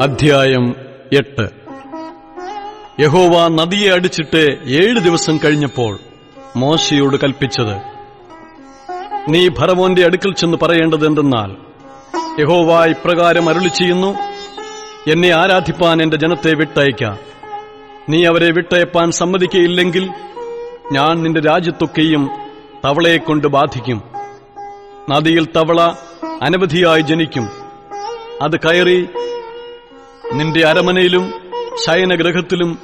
അധ്യായം എട്ട്. യഹോവ നദിയെ അടിച്ചിട്ട് ഏഴ് ദിവസം കഴിഞ്ഞപ്പോൾ മോശയോട് കൽപ്പിച്ചത് നീ ഭരവോന്റെ അടുക്കൽ ചെന്ന് പറയേണ്ടത് എന്തെന്നാൽ യഹോവ ഇപ്രകാരം അരുളി ചെയ്യുന്നു എന്നെ ആരാധിപ്പാൻ എന്റെ ജനത്തെ വിട്ടയക്കാം നീ അവരെ വിട്ടയപ്പാൻ സമ്മതിക്കയില്ലെങ്കിൽ ഞാൻ നിന്റെ രാജ്യത്തൊക്കെയും തവളയെക്കൊണ്ട് ബാധിക്കും. നദിയിൽ തവള അനവധിയായി ജനിക്കും. അത് കയറി നിന്റെ അരമനയിലും ശയനഗ്രഹത്തിലും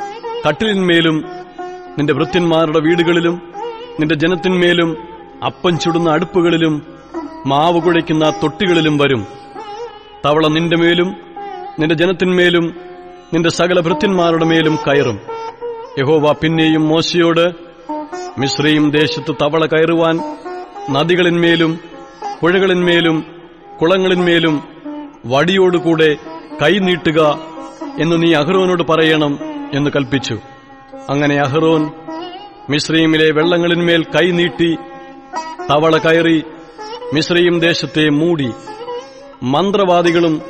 കട്ടിലിന്മേലും നിന്റെ വൃത്യന്മാരുടെ വീടുകളിലും നിന്റെ ജനത്തിന്മേലും അപ്പം ചുടുന്ന അടുപ്പുകളിലും മാവ് കുഴയ്ക്കുന്ന തൊട്ടികളിലും വരും. തവള നിന്റെ മേലും നിന്റെ ജനത്തിന്മേലും നിന്റെ സകല ഭൃത്യന്മാരുടെ മേലും കയറും. യഹോവ പിന്നെയും മോശയോട് മിശ്രയും ദേശത്ത് തവള കയറുവാൻ നദികളിന്മേലും പുഴകളിന്മേലും കുളങ്ങളിന്മേലും വടിയോടുകൂടെ കൈനീട്ടുക എന്ന് നീ അഹ്റോനോട് പറയണം എന്ന് കൽപ്പിച്ചു. അങ്ങനെ അഹ്റോൻ മിശ്രീമിലെ വെള്ളങ്ങളിന്മേൽ കൈനീട്ടി തവള കയറി മിശ്രീം ദേശത്തെ മൂടി മന്ത്രവാദികളും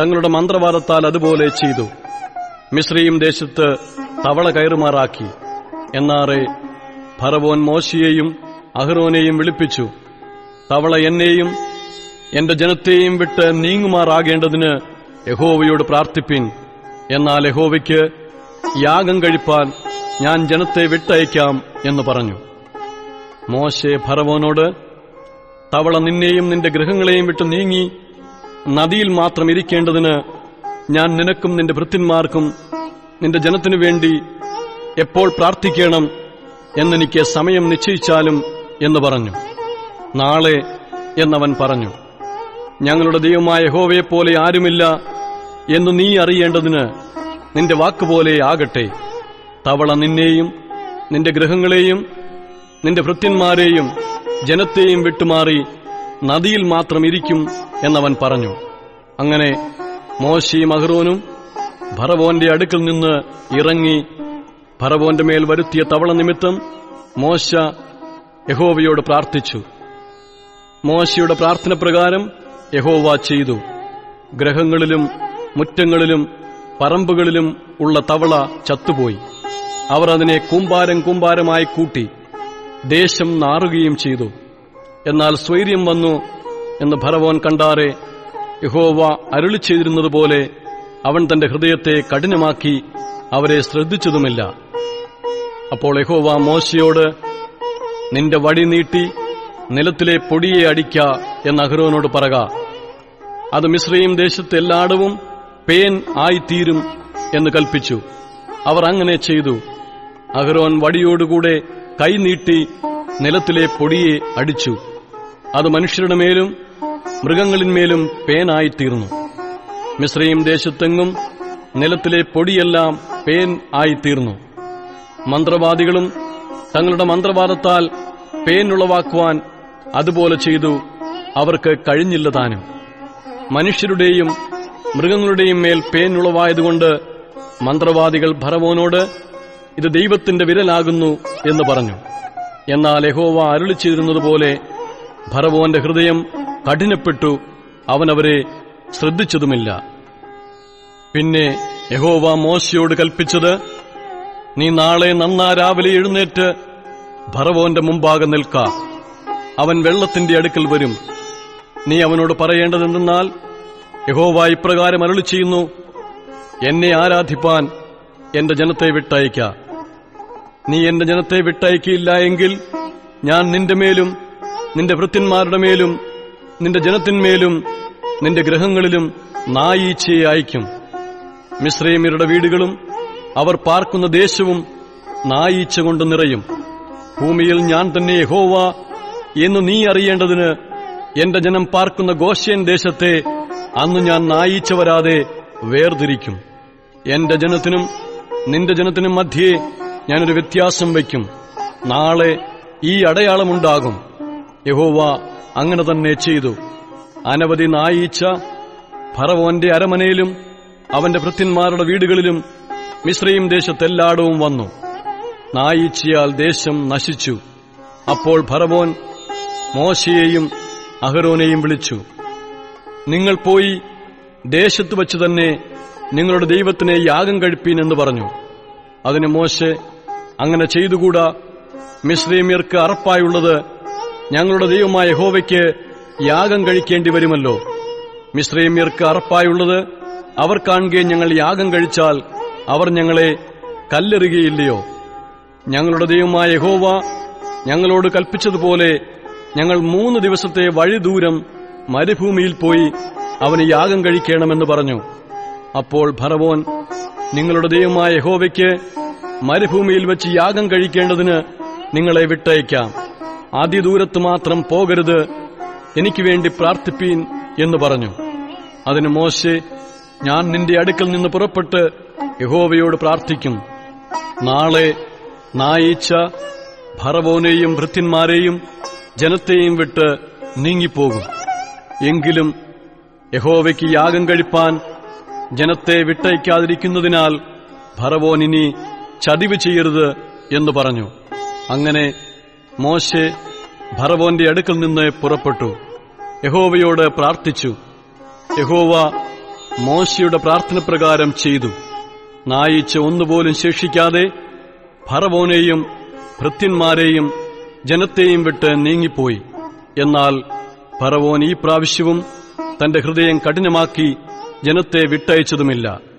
തങ്ങളുടെ മന്ത്രവാദത്താൽ അതുപോലെ ചെയ്തു. മിശ്രീം ദേശത്ത് തവള കയറുമാറാക്കി. എന്നാറെ ഫറവോൻ മോശിയെയും അഹ്റോനെയും വിളിപ്പിച്ചു. തവള എന്നെയും എന്റെ ജനത്തെയും വിട്ട് നീങ്ങുമാറാകേണ്ടതിന് യഹോവയോട് പ്രാർത്ഥിപ്പിൻ. എന്നാൽ യഹോവയ്ക്ക് യാഗം കഴിപ്പാൻ ഞാൻ ജനത്തെ വിട്ടയക്കാം എന്ന് പറഞ്ഞു. മോശെ ഫറവോനോട് തവള നിന്നെയും നിന്റെ ഗൃഹങ്ങളെയും വിട്ടു നീങ്ങി നദിയിൽ മാത്രം ഇരിക്കേണ്ടതിന് ഞാൻ നിനക്കും നിന്റെ ഭൃത്യന്മാർക്കും നിന്റെ ജനത്തിനു വേണ്ടി എപ്പോൾ പ്രാർത്ഥിക്കണം എന്നെനിക്ക് സമയം നിശ്ചയിച്ചാലും എന്ന് പറഞ്ഞു. നാളെ എന്നവൻ പറഞ്ഞു ഞങ്ങളുടെ ദൈവമായ ഹോവയെപ്പോലെ ആരുമില്ല എന്ന് നീ അറിയേണ്ടതിന് നിന്റെ വാക്കുപോലെ ആകട്ടെ. തവള നിന്നെയും നിന്റെ ഗ്രഹങ്ങളെയും നിന്റെ ഭൃത്യന്മാരെയും ജനത്തെയും വിട്ടുമാറി നദിയിൽ മാത്രം ഇരിക്കും എന്നവൻ പറഞ്ഞു. അങ്ങനെ മോശയും അഹ്റോനും ഭറവോന്റെ അടുക്കൽ നിന്ന് ഇറങ്ങി ഭറവോന്റെ മേൽ വരുത്തിയ തവള നിമിത്തം മോശ യഹോവയോട് പ്രാർത്ഥിച്ചു. മോശയുടെ പ്രാർത്ഥന പ്രകാരം യഹോവ ചെയ്തു. ഗ്രഹങ്ങളിലും മുറ്റങ്ങളിലും പറമ്പുകളിലും ഉള്ള തവള ചത്തുപോയി. അവർ അതിനെ കൂമ്പാരം കൂമ്പാരമായി കൂട്ടി ദേശം നാറുകയും ചെയ്തു. എന്നാൽ സ്വൈര്യം വന്നു എന്ന് ഭരവോൻ കണ്ടാറെ യഹോവ അരുളി ചെയ്തിരുന്നതുപോലെ അവൻ തന്റെ ഹൃദയത്തെ കഠിനമാക്കി അവരെ ശ്രദ്ധിച്ചതുമില്ല. അപ്പോൾ യഹോവ മോശയോട് നിന്റെ വടി നീട്ടി നിലത്തിലെ പൊടിയെ അടിക്ക എന്ന് അഹ്റോനോട് പറക. അത് മിശ്രയും ദേശത്ത് എല്ലായിടവും പേൻ ആയിത്തീരും എന്ന് കൽപ്പിച്ചു. അവർ അങ്ങനെ ചെയ്തു. അഹ്റോൻ വടിയോടുകൂടെ കൈനീട്ടി നിലത്തിലെ പൊടിയെ അടിച്ചു. അത് മനുഷ്യരുടെ മേലും മൃഗങ്ങളിന്മേലും പേനായിത്തീർന്നു മിശ്രയും ദേശത്തെങ്ങും നിലത്തിലെ പൊടിയെല്ലാം പേൻ ആയിത്തീർന്നു. മന്ത്രവാദികളും തങ്ങളുടെ മന്ത്രവാദത്താൽ പേൻ ഉളവാക്കുവാൻ അതുപോലെ ചെയ്തു. അവർക്ക് കഴിഞ്ഞില്ല താനും. മനുഷ്യരുടെയും മൃഗങ്ങളുടെയും മേൽ പേനുളവായതുകൊണ്ട് മന്ത്രവാദികൾ ഭരവോനോട് ഇത് ദൈവത്തിന്റെ വിരലാകുന്നു എന്ന് പറഞ്ഞു. എന്നാൽ യഹോവ അരുളി ചെയ്തിരുന്നതുപോലെ ഭരവോന്റെ ഹൃദയം കഠിനപ്പെട്ടു അവനവരെ ശ്രദ്ധിച്ചതുമില്ല. പിന്നെ യഹോവ മോശയോട് കൽപ്പിച്ചത് നീ നാളെ നന്നാ രാവിലെ എഴുന്നേറ്റ് ഭരവോന്റെ മുമ്പാകെ നിൽക്ക. അവൻ വെള്ളത്തിന്റെ അടുക്കൽ വരും. നീ അവനോട് പറയേണ്ടതെന്തെന്നാൽ യഹോവ ഇപ്രകാരം അരുളി ചെയ്യുന്നു എന്നെ ആരാധിപ്പാൻ എന്റെ ജനത്തെ വിട്ടയക്ക നീ എന്റെ ജനത്തെ വിട്ടയക്കിയില്ല എങ്കിൽ ഞാൻ നിന്റെ മേലും നിന്റെ വൃത്തിന്മാരുടെ മേലും നിന്റെ ജനത്തിന്മേലും നിന്റെ ഗ്രഹങ്ങളിലും നായീച്ചയെ അയക്കും മിശ്രൈമ്യരുടെ വീടുകളും അവർ പാർക്കുന്ന ദേശവും നായീച്ച കൊണ്ട് നിറയും. ഭൂമിയിൽ ഞാൻ തന്നെ യഹോവ എന്ന് നീ അറിയേണ്ടതിന് എന്റെ ജനം പാർക്കുന്ന ഗോഷ്യൻ ദേശത്തെ അന്ന് ഞാൻ നായിച്ച വരാതെ വേർതിരിക്കും. എന്റെ ജനത്തിനും നിന്റെ ജനത്തിനും മധ്യേ ഞാനൊരു വ്യത്യാസം വയ്ക്കും. നാളെ ഈ അടയാളമുണ്ടാകും. യഹോവ അങ്ങനെ തന്നെ ചെയ്തു. അനവധി നായീച്ച ഫറവോന്റെ അരമനയിലും അവന്റെ ഭൃത്യന്മാരുടെ വീടുകളിലും മിശ്രയും ദേശത്തെല്ലായിടവും വന്നു. നായീച്ചയാൽ ദേശം നശിച്ചു. അപ്പോൾ ഫറവോൻ മോശയെയും അഹരോനെയും വിളിച്ചു. നിങ്ങൾ പോയി ദേശത്ത് വച്ച് തന്നെ നിങ്ങളുടെ ദൈവത്തിനെ യാഗം കഴിപ്പീൻ എന്ന് പറഞ്ഞു. അതിന് മോശെ അങ്ങനെ ചെയ്തുകൂടാ. മിശ്രീമ്യർക്ക് അറപ്പായുള്ളത് ഞങ്ങളുടെ ദൈവമായ ഹോവയ്ക്ക് യാഗം കഴിക്കേണ്ടി വരുമല്ലോ. മിശ്രീമ്യർക്ക് അറപ്പായുള്ളത് അവർ കാണുകെ ഞങ്ങൾ യാഗം കഴിച്ചാൽ അവർ ഞങ്ങളെ കല്ലെറുകയില്ലയോ. ഞങ്ങളുടെ ദൈവമായ ഹോവ ഞങ്ങളോട് കൽപ്പിച്ചതുപോലെ ഞങ്ങൾ മൂന്ന് ദിവസത്തെ വഴി ദൂരം മരുഭൂമിയിൽ പോയി അവന് യാഗം കഴിക്കണമെന്ന് പറഞ്ഞു. അപ്പോൾ ഭരവോൻ നിങ്ങളുടെ ദൈവമായ യഹോവയ്ക്ക് മരുഭൂമിയിൽ വെച്ച് യാഗം കഴിക്കേണ്ടതിന് നിങ്ങളെ വിട്ടയക്കാം. ആദ്യ ദൂരത്ത് മാത്രം പോകരുത്. എനിക്ക് വേണ്ടി പ്രാർത്ഥിപ്പീൻ എന്ന് പറഞ്ഞു. അതിന് മോശെ ഞാൻ നിന്റെ അടുക്കൽ നിന്ന് പുറപ്പെട്ട് യഹോവയോട് പ്രാർത്ഥിക്കും. നാളെ നായീച്ച ഭറവോനെയും ഭൃത്യന്മാരെയും ജനത്തെയും വിട്ട് നീങ്ങിപ്പോകും. എങ്കിലും യഹോവയ്ക്ക് യാഗം കഴിപ്പാൻ ജനത്തെ വിട്ടയക്കാതിരിക്കുന്നതിനാൽ ഭറവോൻ ഇനി ചതിവ് ചെയ്യരുത് എന്ന് പറഞ്ഞു. അങ്ങനെ മോശെ ഭറവോന്റെ അടുക്കൽ നിന്ന് പുറപ്പെട്ടു. യഹോവയോട് പ്രാർത്ഥിച്ചു. യഹോവ മോശയുടെ പ്രാർത്ഥന പ്രകാരം ചെയ്തു. നായിച്ച് ഒന്നുപോലും ശേഷിക്കാതെ ഭറവോനെയും ഭൃത്യന്മാരെയും ജനത്തെയും വിട്ട് നീങ്ങിപ്പോയി. എന്നാൽ ഫറവോൻ ഈ പ്രാവശ്യവും തന്റെ ഹൃദയം കഠിനമാക്കി ജനത്തെ വിട്ടയച്ചതുമില്ല.